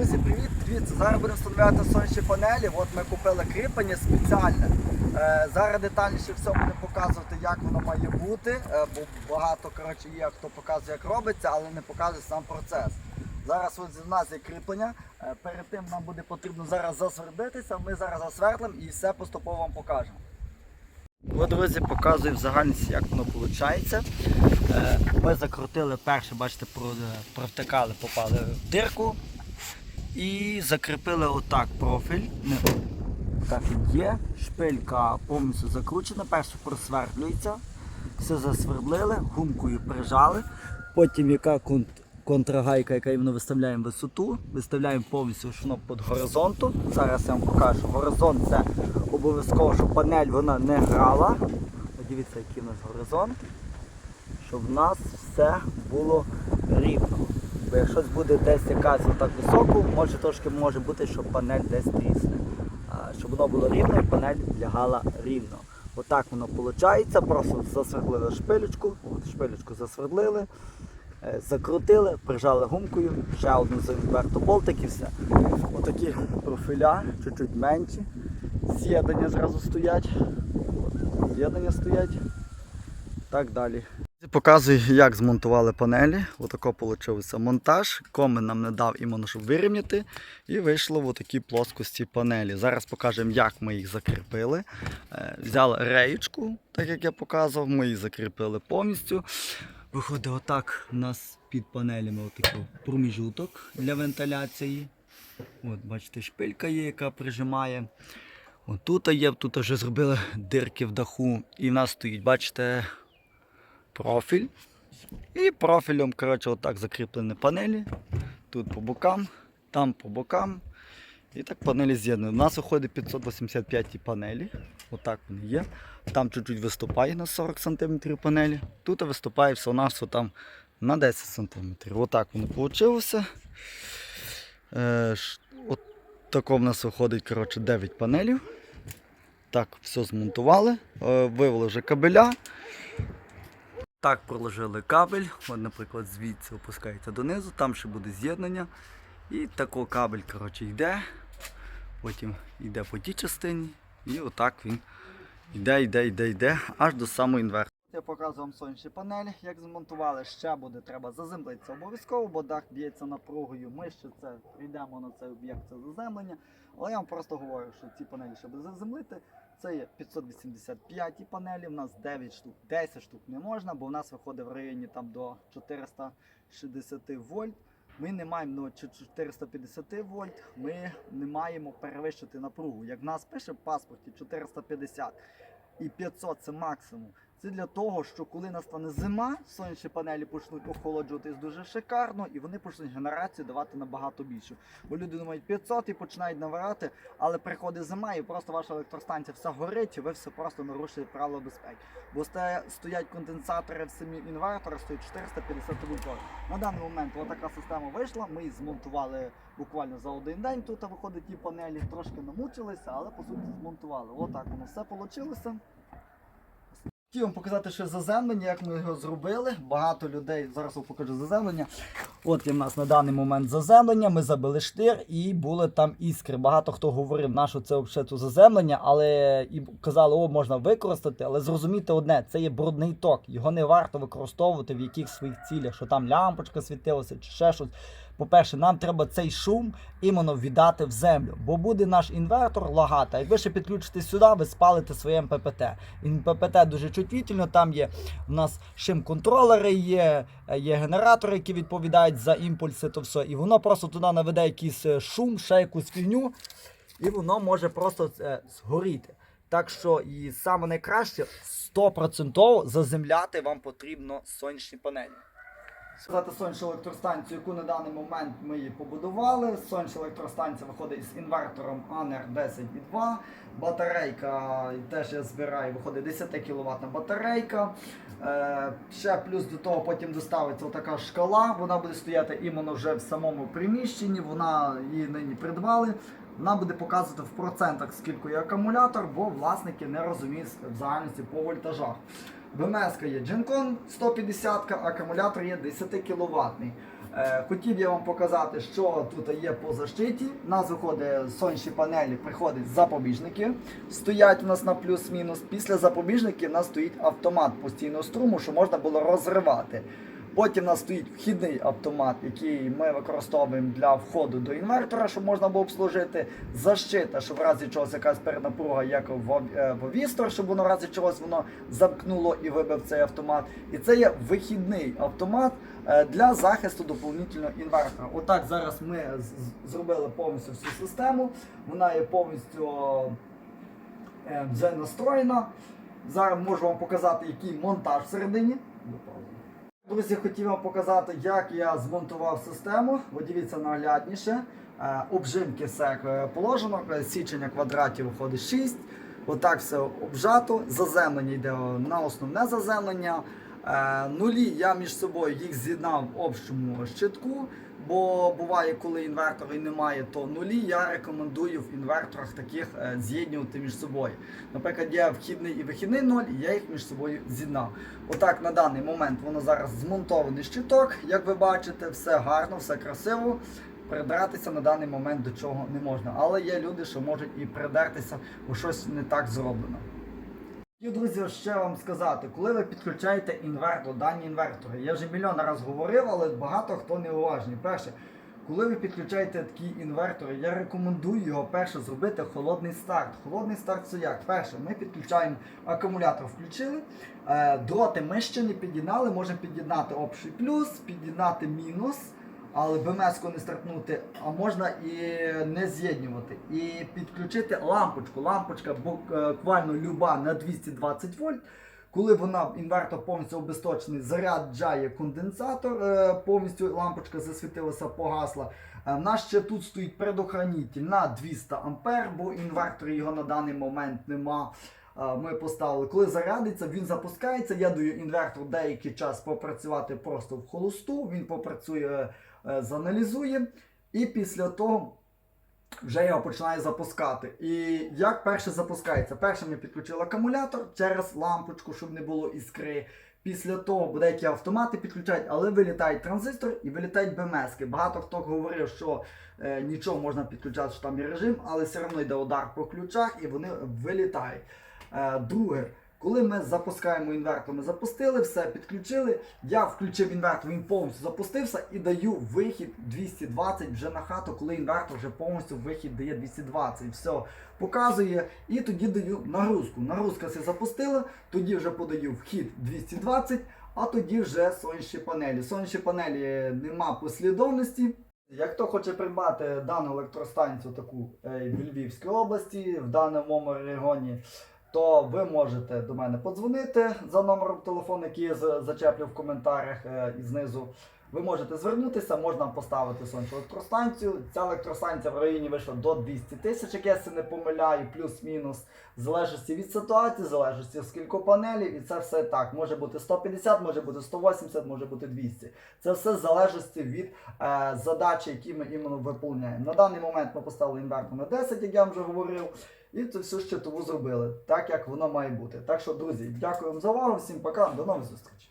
Друзі, привіт! Дивіться, зараз будемо встановляти сонячні панелі. От ми купили кріплення спеціальне. Е, зараз детальніше все будемо показувати, як воно має бути. Е, бо багато коротше, є, хто показує, як робиться, але не показує сам процес. Зараз от в нас є кріплення. Е, перед тим нам буде потрібно зараз засвердитися. Ми зараз засвердлимо і все поступово вам покажемо. От, друзі, показую в загальності, як воно виходить. Ми закрутили перше, бачите, про- провтикали, попали в дирку і закріпили отак профіль. Так він є. Шпилька повністю закручена, перше просвердлюється. Все засвердлили, гумкою прижали. Потім яка кон- контрагайка, яка ми виставляємо висоту, виставляємо повністю шнур під горизонту. Зараз я вам покажу. Горизонт це обов'язково, щоб панель вона не грала. Подивіться, який у нас горизонт. Щоб в нас все було рівно. Бо якщо буде десь якась отак високо, може трошки може бути, що панель десь трісне. Щоб воно було рівно і панель лягала рівно. Отак воно виходить. Просто засвердлили шпилечку, от шпилечку засвердлили, е, закрутили, прижали гумкою, ще одну заверто болтик і все. Отакі профіля, чуть-чуть менші. З'єднання зразу стоять. З'єднання стоять. Так далі. Показую, як змонтували панелі. Отако вийшов монтаж. Комен нам не дав іменно, щоб вирівняти. І вийшло в такі плоскості панелі. Зараз покажемо, як ми їх закріпили. Е, Взяли реєчку, так як я показував, ми її закріпили повністю. Виходить, отак у нас під панелями отакий проміжуток для вентиляції. От, бачите, шпилька є, яка прижимає. От тут є, тут вже зробили дирки в даху. І в нас стоїть, бачите, профіль. І профілем, коротше, отак закріплені панелі. Тут по бокам, там по бокам. І так панелі з'єднані. У нас виходить 585 панелі. Отак вони є. Там чуть-чуть виступає на 40 см панелі. Тут виступає все на все там на 10 см. Отак воно вийшло. Е, от тако в нас виходить коротше, 9 панелів. Так, все змонтували, е, вивели вже кабеля. Так, проложили кабель. От, наприклад, звідси опускається донизу, там ще буде з'єднання. І тако кабель коротше, йде. Потім йде по тій частині. І отак він йде, йде, йде, йде, аж до самого інвертора. Я показую вам сонячні панелі, як змонтували, ще буде треба заземлитися обов'язково, бо дах б'ється напругою. Ми ще це прийдемо на цей об'єкт це заземлення. Але я вам просто говорю, що ці панелі, щоб заземлити, це є 585 панелі, у нас 9 штук, 10 штук не можна, бо у нас виходить в районі там до 460 вольт. Ми не маємо ну, 450 вольт, ми не маємо перевищити напругу. Як в нас пише в паспорті 450 і 500 це максимум. Це для того, що коли настане зима, сонячні панелі почнуть охолоджуватись дуже шикарно, і вони почнуть генерацію давати набагато більше. Бо люди думають 500 і починають набирати, але приходить зима, і просто ваша електростанція вся горить, і ви все просто нарушуєте правила безпеки. Бо стоять конденсатори в самі інвертори, стоять 450 вольтові. На даний момент така система вийшла. Ми її змонтували буквально за один день. Тут виходить ті панелі, трошки намучилися, але по суті змонтували. Отак воно все вийшло. Хотів вам показати ще заземлення, як ми його зробили. Багато людей, зараз вам покажу заземлення. От є в нас на даний момент заземлення, ми забили штир і були там іскри. Багато хто говорив, на що це взагалі заземлення, але і казали, о, можна використати. Але зрозумійте одне, це є брудний ток. Його не варто використовувати в якихось своїх цілях, що там лямпочка світилася чи ще щось. По-перше, нам треба цей шум іменно віддати в землю, бо буде наш інвертор лагати. Як ви ще підключите сюди, ви спалите своє МППТ. І МППТ дуже чутвітельно, там є у нас шим-контролери, є, е, є генератори, які відповідають за імпульси, то все. І воно просто туди наведе якийсь е, шум, ще якусь фігню, і воно може просто е, згоріти. Так що і саме найкраще 100% заземляти вам потрібно сонячні панелі. Сказати сонячну електростанцію, яку на даний момент ми її побудували. Сонячна електростанція виходить з інвертором ANER 10.2. Батарейка теж я збираю, виходить 10 кВт батарейка. Е, ще плюс до того потім доставиться така шкала. Вона буде стояти іменно вже в самому приміщенні. Вона її нині придбали. Вона буде показувати в процентах, скільки є акумулятор, бо власники не розуміють в загальності по вольтажах. БМС є Gencon 150, акумулятор є 10 кВт. Е, Хотів я вам показати, що тут є по защиті. У нас виходить сонячні панелі, приходять запобіжники. Стоять у нас на плюс-мінус. Після запобіжників у нас стоїть автомат постійного струму, що можна було розривати. Потім у нас стоїть вхідний автомат, який ми використовуємо для входу до інвертора, щоб можна було обслужити. Защита, щоб в разі чогось якась перенапруга, як в е, овістор, щоб воно в разі чогось воно замкнуло і вибив цей автомат. І це є вихідний автомат е, для захисту доповнительного інвертора. Отак зараз ми зробили повністю всю систему. Вона є повністю е, вже настроєна. Зараз можу вам показати, який монтаж всередині. Друзі, хотів вам показати, як я змонтував систему. Подивіться дивіться наглядніше. Е, Обжимки все е, положено, е, січення квадратів виходить 6. Отак все обжато. Заземлення йде на основне заземлення. Нулі я між собою їх з'єднав в общому щитку. Бо буває, коли інвертора немає, то нулі я рекомендую в інверторах таких е, з'єднувати між собою. Наприклад, є вхідний і вихідний ноль, і я їх між собою з'єднав. Отак на даний момент воно зараз змонтований щиток. Як ви бачите, все гарно, все красиво. Придратися на даний момент до чого не можна. Але є люди, що можуть і придертися, бо щось не так зроблено. І, друзі, ще вам сказати, коли ви підключаєте інвертор, дані інвертори, я вже мільйон разів говорив, але багато хто не уважний. Перше, коли ви підключаєте такі інвертори, я рекомендую його перше зробити холодний старт. Холодний старт це як? Перше, ми підключаємо акумулятор, включили. Е, дроти ми ще не під'єднали, можемо під'єднати общий плюс, під'єднати мінус. Але БМС не стартнути, а можна і не з'єднувати. І підключити лампочку. Лампочка буквально люба на 220 вольт. Коли вона інвертор повністю обесточений, заряджає конденсатор, е, повністю лампочка засвітилася, погасла. Е, В нас ще тут стоїть предохранитель на 200 ампер, бо інвертор його на даний момент нема. Е, Ми поставили, коли зарядиться, він запускається. Я даю інвертор деякий час попрацювати просто в холосту. Він попрацює, е, заналізує, і після того вже його починає запускати. І як перше запускається? Перше ми підключили акумулятор через лампочку, щоб не було іскри. Після того деякі автомати підключають, але вилітають транзистор і вилітають БМСки. Багато хто говорив, що е, нічого можна підключати, що там є режим, але все одно йде удар по ключах і вони вилітають. Е, друге, коли ми запускаємо інвертор, ми запустили, все підключили. Я включив інвертор, він повністю запустився і даю вихід 220 вже на хату, коли інвертор вже повністю вихід дає 220. Все показує. І тоді даю нагрузку. Нагрузка все запустила, тоді вже подаю вхід 220, а тоді вже сонячні панелі. Сонячні панелі нема послідовності. Як хто хоче придбати дану електростанцію таку е, в Львівській області, в даному регіоні, то ви можете до мене подзвонити за номером телефону, який я зачеплю в коментарях е, і знизу. Ви можете звернутися, можна поставити сонячну електростанцію. Ця електростанція в районі вийшла до 200 тисяч, як я це не помиляю, плюс-мінус. В залежності від ситуації, в залежності скільки панелів, і це все так. Може бути 150, може бути 180, може бути 200. Це все в залежності від е, задачі, які ми іменно виповняємо. На даний момент ми поставили інвертор на 10, як я вже говорив. І це все ще тому зробили, так як воно має бути. Так що, друзі, дякую вам за увагу, всім пока, до нових зустрічей.